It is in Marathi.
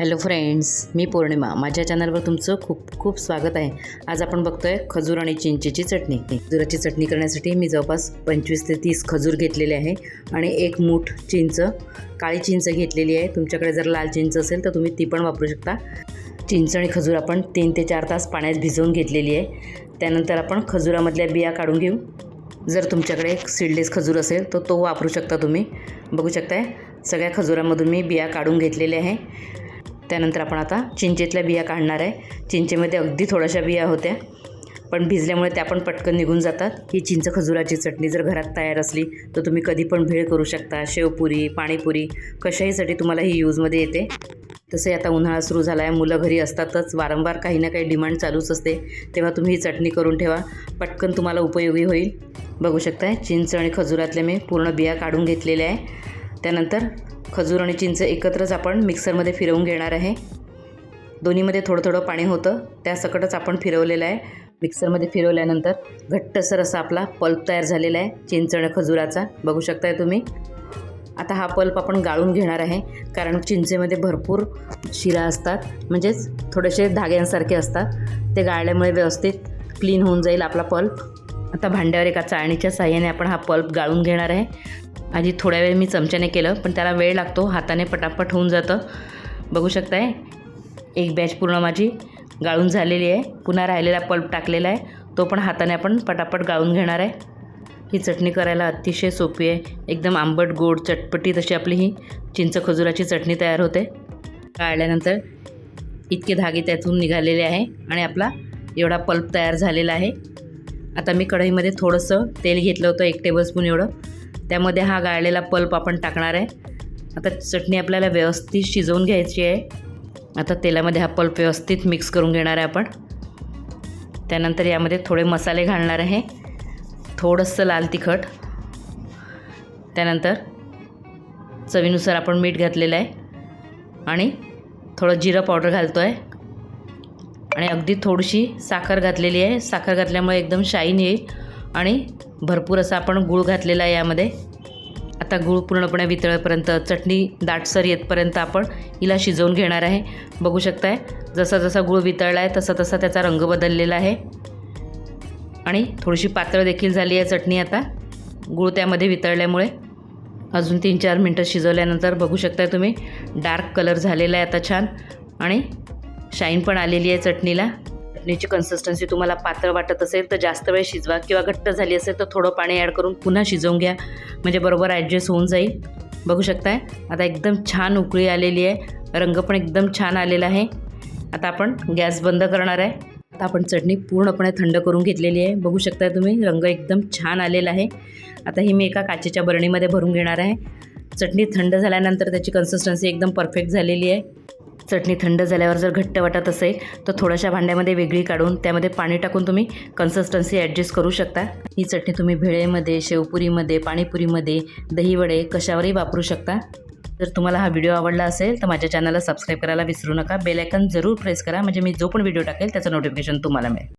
हॅलो फ्रेंड्स मी पौर्णिमा. माझ्या चॅनलवर तुमचं खूप खूप स्वागत आहे. आज आपण बघतोय खजूर आणि चिंचेची चटणी. खजुराची चटणी करण्यासाठी मी जवळपास पंचवीस ते तीस खजूर घेतलेले आहे आणि एक मूठ चिंच काळी चिंच घेतलेली आहे. तुमच्याकडे जर लाल चिंच असेल तर तुम्ही ती पण वापरू शकता. चिंच आणि खजूर आपण तीन ते चार तास पाण्यात भिजवून घेतलेली आहे. त्यानंतर आपण खजुरामधल्या बिया काढून घेऊ. जर तुमच्याकडे एक सीडलेस खजूर असेल तर तो वापरू शकता तुम्ही. बघू शकताय सगळ्या खजुरामधून मी बिया काढून घेतलेल्या आहे. त्यानंतर आपण आता चिंचेतल्या बिया काढणार आहे. चिंचेमध्ये अगदी थोड्याशा बिया होत्या. पण भिजल्यामुळे त्या पण पटकन निघून जातात. ही चिंच खजुराची चटणी जर घरात तयार असली तर तुम्ही कधी पण भेळ करू शकता. शेवपुरी पाणीपुरी कशाहीसाठी तुम्हाला ही यूजमध्ये येते. तसे आता उन्हाळा सुरू झाला आहे मुलं घरी असतातच. वारंवार काही ना काही डिमांड चालूच असते. तेव्हा तुम्ही ही चटणी करून ठेवा. पटकन तुम्हाला उपयोगी होईल. बघू शकताय चिंच आणि खजुरातले मी पूर्ण बिया काढून घेतलेल्या आहे. त्यानंतर खजूर आणि चिंच एकत्रच आपण मिक्सरमध्ये फिरवून घेणार आहे. दोन्हीमध्ये थोडं थोडं पाणी होतं. त्यासकटच आपण फिरवलेलं आहे. मिक्सरमध्ये फिरवल्यानंतर घट्टसर असा आपला पल्प तयार झालेला आहे. चिंच आणि खजुराचा. बघू शकताय तुम्ही? आता हा पल्प आपण गाळून घेणार आहे. कारण चिंचेमध्ये भरपूर शिरा असतात. म्हणजेच थोडेसे धाग्यांसारखे असतात. ते गाळल्यामुळे व्यवस्थित क्लीन होऊन जाईल आपला पल्प. आता भांड्यावर एका चाळणीच्या साह्याने आपण हा पल्प गाळून घेणार आहे. आधी थोड्या वेळ मी चमच्याने केलं पण त्याला वेळ लागतो. हाताने पटापट होऊन जातं. बघू शकताय एक बॅच पूर्ण माझी गाळून झालेली आहे. पुन्हा राहिलेला पल्प टाकलेला आहे. तो पण हाताने आपण पटापट गाळून घेणार आहे. ही चटणी करायला अतिशय सोपी आहे. एकदम आंबट गोड चटपटी तशी आपली ही चिंच खजुराची चटणी तयार होते. काढल्यानंतर इतके धागे त्यातून निघालेले आहे आणि आपला एवढा पल्प तयार झालेला आहे. आता मी कढईमध्ये थोडंसं तेल घेतलं होतं एक टेबलस्पून एवढं. त्यामध्ये हा गाळलेला पल्प आपण टाकणार आहे. आता चटणी आपल्याला व्यवस्थित शिजवून घ्यायची आहे. आता तेलामध्ये हा पल्प व्यवस्थित मिक्स करून घेणार आहे आपण. त्यानंतर यामध्ये थोडे मसाले घालणार आहे. थोडंसं लाल तिखट. त्यानंतर चवीनुसार आपण मीठ घातलेलं आहे. आणि थोडं जिरं पावडर घालतो आहे आणि अगदी थोडीशी साखर घातलेली आहे. साखर घातल्यामुळे एकदम शाईन येईल आणि भरपूर असा आपण गूळ घातलेला आहे यामध्ये. आता गूळ पूर्णपणे वितळेपर्यंत चटणी दाटसर येतपर्यंत आपण हिला शिजवून घेणार आहे. बघू शकताय जसा जसा गूळ वितळला आहे तसा तसा त्याचा रंग बदललेला आहे. आणि थोडीशी पातळ देखील झाली आहे चटणी आता. गूळ त्यामध्ये वितळल्यामुळे. अजून तीन चार मिनटं शिजवल्यानंतर बघू शकताय तुम्ही डार्क कलर झालेला आहे आता छान. आणि शाईन पण आलेली आहे चटणीला. चटणीची कन्सिस्टन्सी तुम्हाला पातळ वाटत असेल तर जास्त वेळ शिजवा किंवा घट्ट झाली असेल तर थोडं पाणी ॲड करून पुन्हा शिजवून घ्या. म्हणजे बरोबर ॲडजस्ट होऊन जाईल. बघू शकताय? आता एकदम छान उकळी आलेली आहे. रंग पण एकदम छान आलेला आहे. आता आपण गॅस बंद करणार आहे. आता आपण चटणी पूर्णपणे थंड करून घेतलेली आहे. बघू शकताय तुम्ही? रंग एकदम छान आलेला आहे. आता ही मी एका काचेच्या बरणीमध्ये भरून घेणार आहे. चटणी थंड झाल्यानंतर त्याची कन्सिस्टन्सी एकदम परफेक्ट झालेली आहे. चटणी थंड झाल्यावर जर घट्ट वाटत असेल तर थोड्याशा भांड्यामध्ये वेगळी काढून त्यामध्ये पाणी टाकून तुम्ही कन्सिस्टन्सी ॲडजस्ट करू शकता. ही चटणी तुम्ही भेळेमध्ये शेवपुरीमध्ये पाणीपुरीमध्ये दहीवडे कशावरही वापरू शकता. जर तुम्हाला हा व्हिडिओ आवडला असेल तर माझ्या चॅनलला सबस्क्राईब करायला विसरू नका. बेलायकन जरूर प्रेस करा. म्हणजे मी जो पण व्हिडिओ टाकेल त्याचं नोटिफिकेशन तुम्हाला मिळेल.